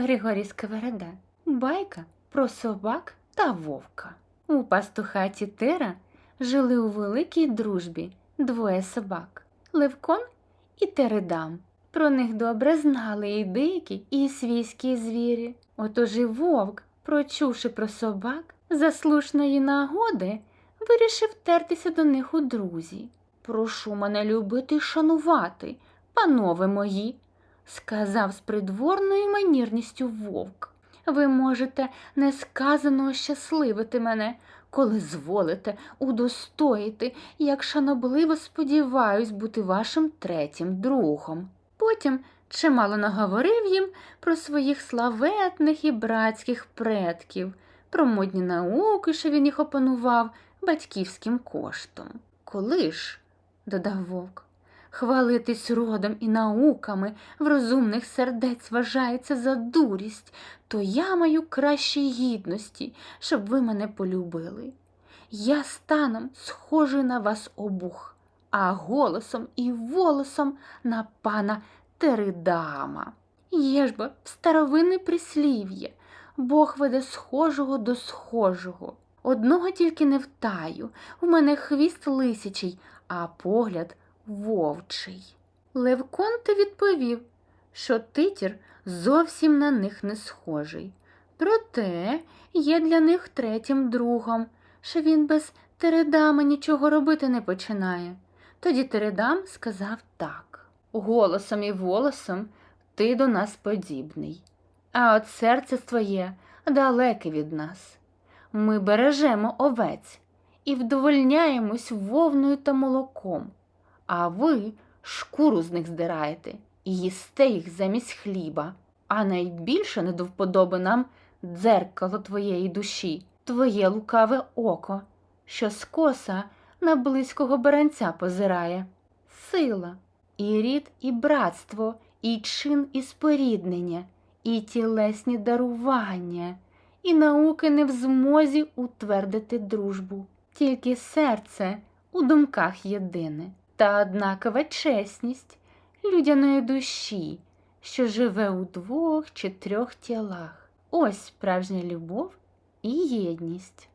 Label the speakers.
Speaker 1: Григорій Сковорода. Байка про собак та вовка. У пастуха Тітера жили у великій дружбі двоє собак Левкон і Тередам. Про них добре знали і дикі, і свійські звірі. Отож і вовк, прочувши про собак, за слушної нагоди, вирішив тертися до них у друзі. Прошу мене любити й шанувати, панове мої, сказав з придворною манірністю вовк. Ви можете несказано ощасливити мене, коли зволите удостоїти, як шанобливо сподіваюсь бути вашим третім другом. Потім чимало наговорив їм про своїх славетних і братських предків, про модні науки, що він їх опанував батьківським коштом. Коли ж, додав вовк, хвалитись родом і науками в розумних сердець вважається за дурість, то я маю кращі гідності, щоб ви мене полюбили. Я станом схожий на вас обух, а голосом і волосом на пана Теридама. Є ж бо в старовинне прислів'я, Бог веде схожого до схожого. Одного тільки не втаю, в мене хвіст лисячий, а погляд вовчий. Левконте відповів, що титір зовсім на них не схожий. Проте є для них третім другом, що він без Тередама нічого робити не починає. Тоді Тередам сказав так голосом і волосом ти до нас подібний, а от серце твоє далеке від нас. Ми бережемо овець і вдовольняємось вовною та молоком, а ви шкуру з них здираєте і їсте їх замість хліба. А найбільше не до вподоби нам дзеркало твоєї душі, твоє лукаве око, що скоса на близького баранця позирає. Сила, і рід, і братство, і чин, і споріднення, і тілесні дарування, і науки не в змозі утвердити дружбу, тільки серце у думках єдине, та однакова чесність людяної душі, що живе у двох чи трьох тілах. Ось справжня любов і єдність.